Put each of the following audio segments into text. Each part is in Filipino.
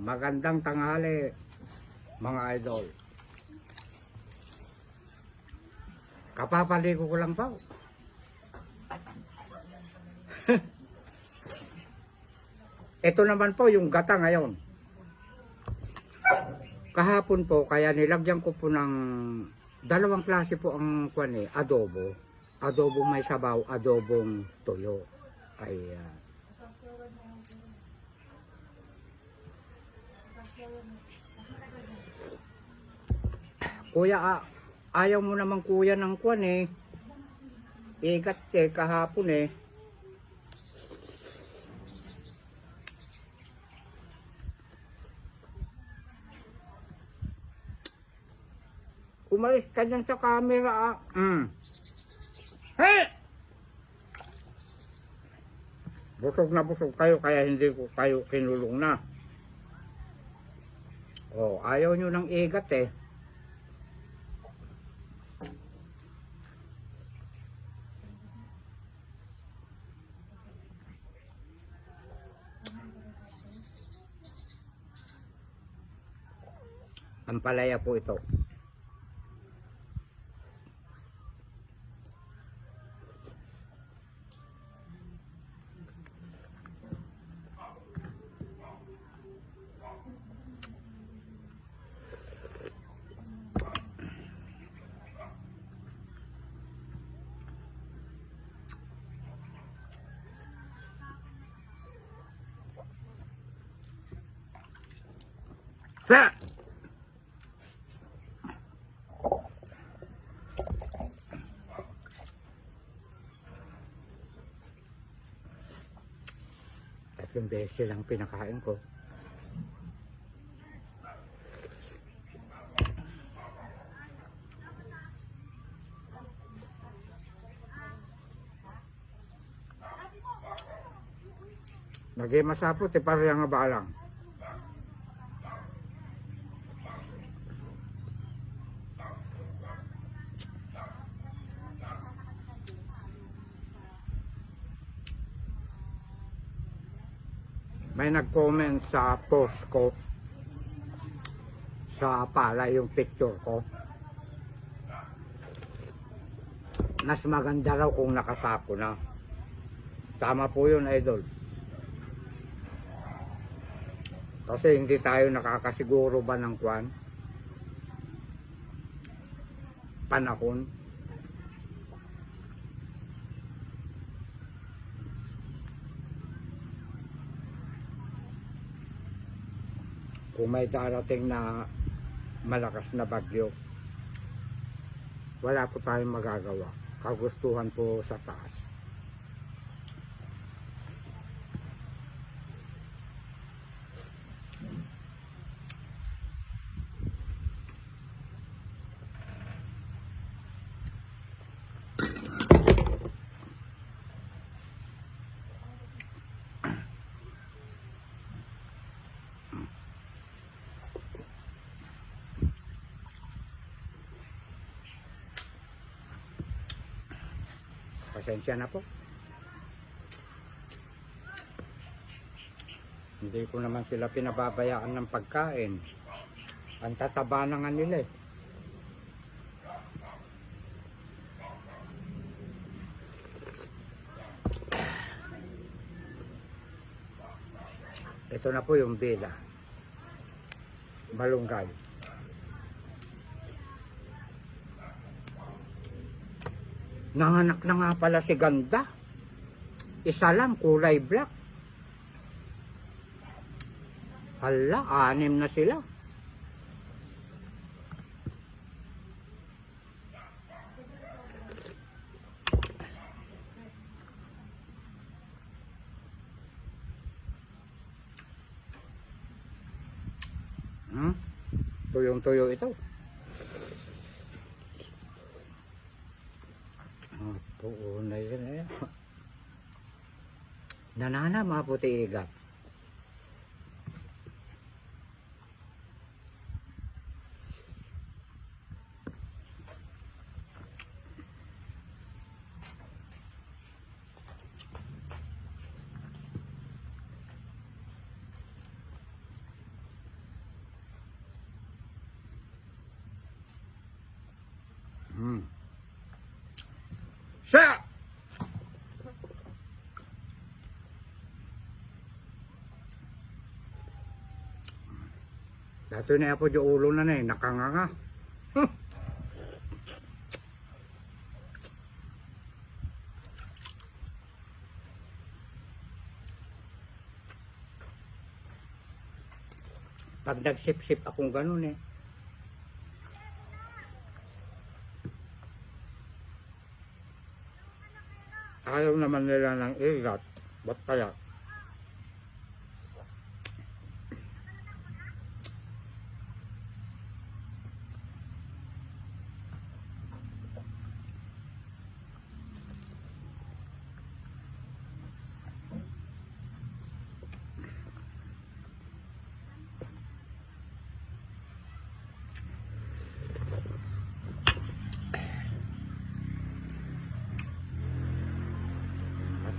magandang tanghali mga idol. Kapapaligo ko lang po. Ito naman po yung gata ngayon. Kahapon po, kaya nilagyan ko po ng dalawang klase po ang kwan eh, adobo. Adobong may sabaw, adobong toyo. Ay, ah, Kuya, ayaw mo naman kuya ng kwan eh. Igat eh, kahapon eh. Umalis ka dyan sa camera ah. Mm. Hey! Busog na busog kayo kaya hindi ko kayo kinulong na. Oh, ayaw nyo ng igat eh. Ampalaya po ito. Sir! Tatlong beses lang pinakain ko. Nagay masapot eh, parang nga balang. May nag-comment sa post ko sa pala yung picture ko. Mas maganda raw kung nakasapo na. Tama po yun idol. Kasi hindi tayo nakakasiguro ba ng kwan? Panahon kung may darating na malakas na bagyo wala po tayong magagawa. Kagustuhan po sa taas pasensya na po. Hindi ko naman sila pinababayaan ng pagkain. Ang tataba na nga nila eh. Ito na po yung bela malunggay Nanganak na nga pala si Ganda. Isa lang, kulay black. Hala, anim na sila. Hmm? Tuyong-tuyo ito. Ah, Oo na yun eh. Nanana mga puti Sa! Dato na po yung ulo na na eh, nakanganga. Pag nagsip-sip akong ganun eh. Ayaw naman nila ng igat. Ba't kaya?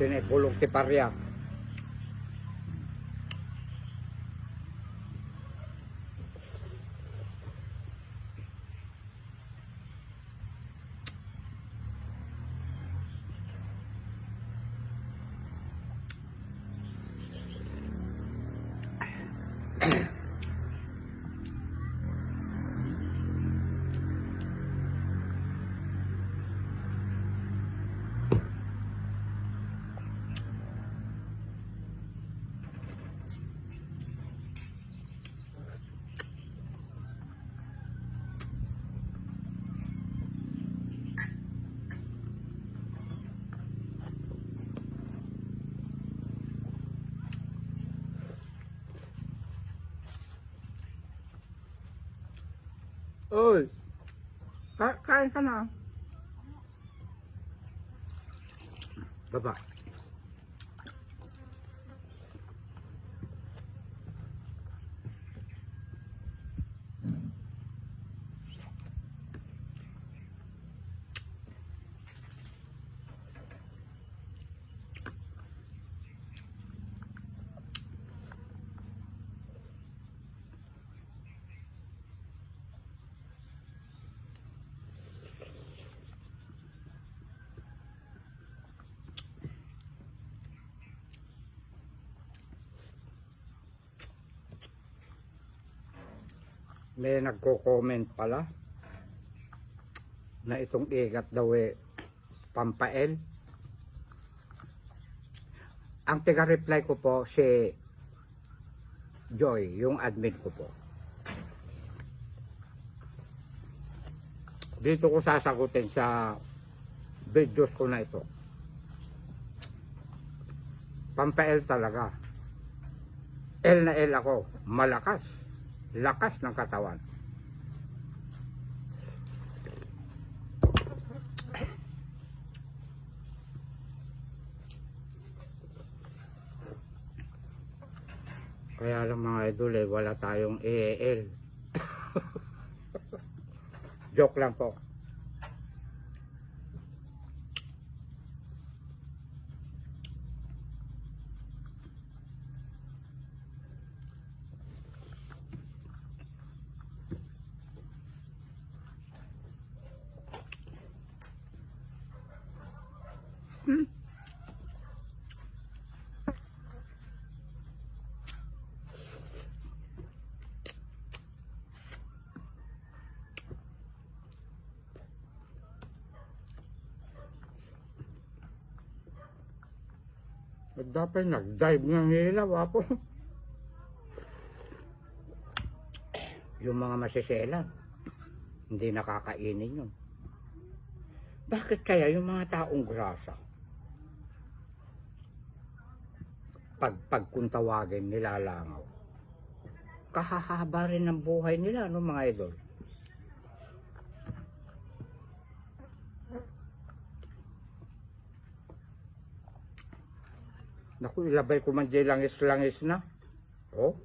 At yun ay pulong ti parya. Oy! Ka kain ka na. Baba. May nagko-comment pala na itong igat daw eh pampael. Ang tiga-reply ko po si Joy, yung admin ko po. Dito ko sasagutin sa videos ko na ito. Pampael talaga. L na L ako, malakas lakas ng katawan. Kaya lang mga idol eh, wala tayong AAL. Joke lang po. At dapat nag-dive ng hilaw ako. Yung mga masiselan, hindi nakakainin yun. Bakit kaya yung mga taong grasa, pag pagkuntawagin nilalangaw, kahahaba rin ng buhay nila, no mga idol? Naku, ilabay ko man dyan langis-langis na. Oh.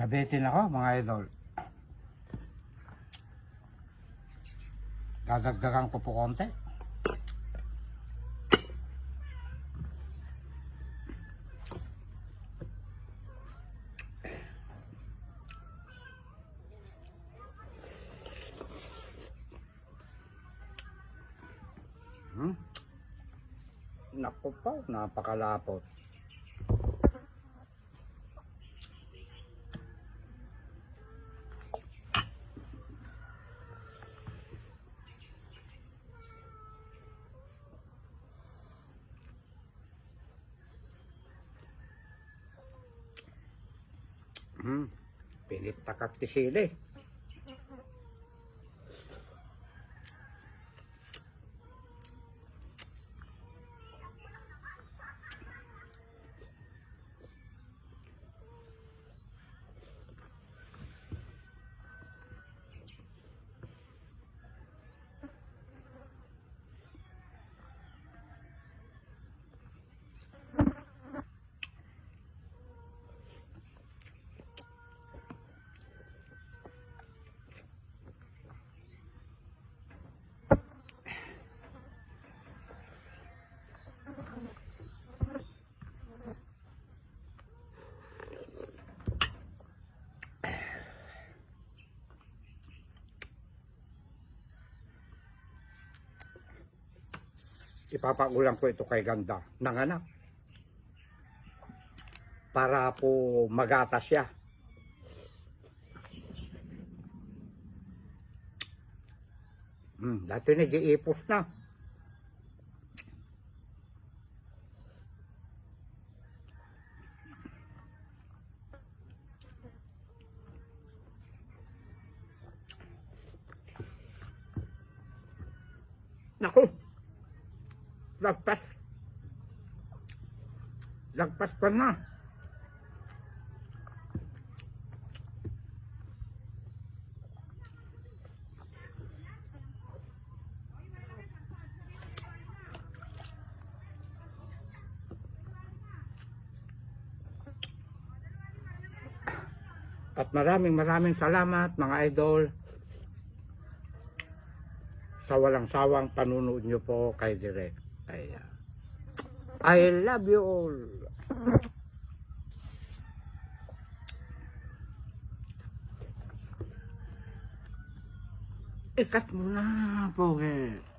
Nabitin ako mga idol. Dadagdagan ko po konti. Hmm? Naku po, napakalapot. Pilit Ipapakulang ko ito kay ganda ng anak. Para po magata siya. Hmm, dati nag-iipos na. Naku! Lagpas. Lagpas pa na. At maraming maraming salamat mga idol sa walang sawang panunood nyo po kay Direk. Kaya, I love you all. Ikat mo na, Pogi.